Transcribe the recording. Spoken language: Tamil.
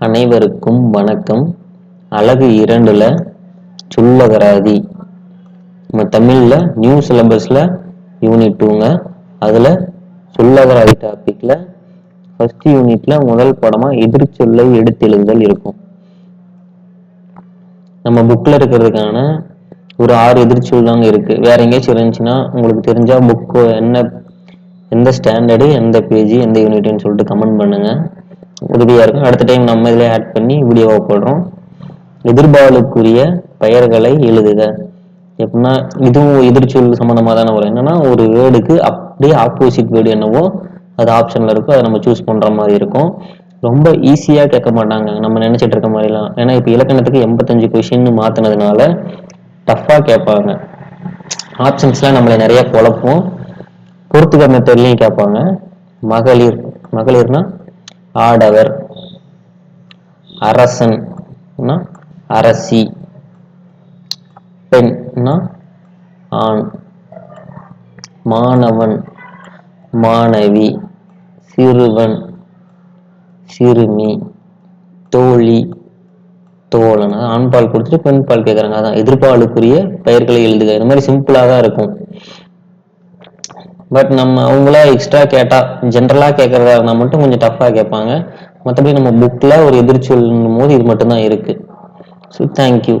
அனைவருக்கும் வணக்கம். அழகு இரண்டுல சொல்லகராதி நம்ம தமிழ்ல நியூ சிலபஸ்ல யூனிட் டூங்க அதுல சொல்லகராதி டாபிக்ல ஃபர்ஸ்ட் யூனிட்ல முதல் படமா எதிர்ச்சொல்லை எடுத்தெழுந்தல் இருக்கும். நம்ம புக்ல இருக்கிறதுக்கான ஒரு ஆறு எதிர்ச்சொல் தாங்க இருக்கு. வேற எங்கேயாச்சும் இருந்துச்சுன்னா உங்களுக்கு தெரிஞ்சா புக்கு என்ன எந்த ஸ்டாண்டர்டு எந்த பேஜ் எந்த யூனிட்னு சொல்லிட்டு கமெண்ட் பண்ணுங்க. உதவியா இருக்கும். அடுத்த டைம் நம்ம இதில் ஆட் பண்ணி வீடியோவை போடுறோம். எதிர்பாலுக்குரிய பெயர்களை எழுதுக. எப்படின்னா இதுவும் எதிர்ச்சொல் சம்மந்தமாக தானே வரும். என்னன்னா ஒரு வேர்டுக்கு அப்படியே ஆப்போசிட் வேர்டு என்னவோ அது ஆப்ஷனில் இருக்கும். அதை நம்ம சூஸ் பண்ணுற மாதிரி இருக்கும். ரொம்ப ஈஸியாக கேட்க மாட்டாங்க. நம்ம நினச்சிட்டு இருக்க மாதிரிலாம். ஏன்னா இப்போ இலக்கணத்துக்கு எண்பத்தஞ்சு கொஷின்னு மாற்றினதுனால டஃப்பாக கேட்பாங்க. ஆப்ஷன்ஸ்லாம் நம்மளை நிறைய குழப்பும். பொறுத்துக்க மெத்தட்லையும் கேட்பாங்க. மகளிர் மகளிர்னா ஆடவர் அரசன் அரசி பெண்னா ஆண் மாணவன் மாணவி சிறுவன் சிறுமி தோழி தோழன். ஆண்பால் கொடுத்துட்டு பெண்பால் கேட்குறாங்க அதான் எதிர்பாலுக்குரிய பெயர்களை எழுதுக. இந்த மாதிரி சிம்பிளாக தான் இருக்கும். பட் நம்ம அவங்களா எக்ஸ்ட்ரா கேட்டா ஜென்ரலா கேட்கறதா இருந்தா மட்டும் கொஞ்சம் டஃப்பா கேட்பாங்க. மற்றபடி நம்ம புக்ல ஒரு எதிர்ச்சொல்லும் போது இது மட்டும்தான் இருக்குது இருக்கு ஸோ தேங்க்யூ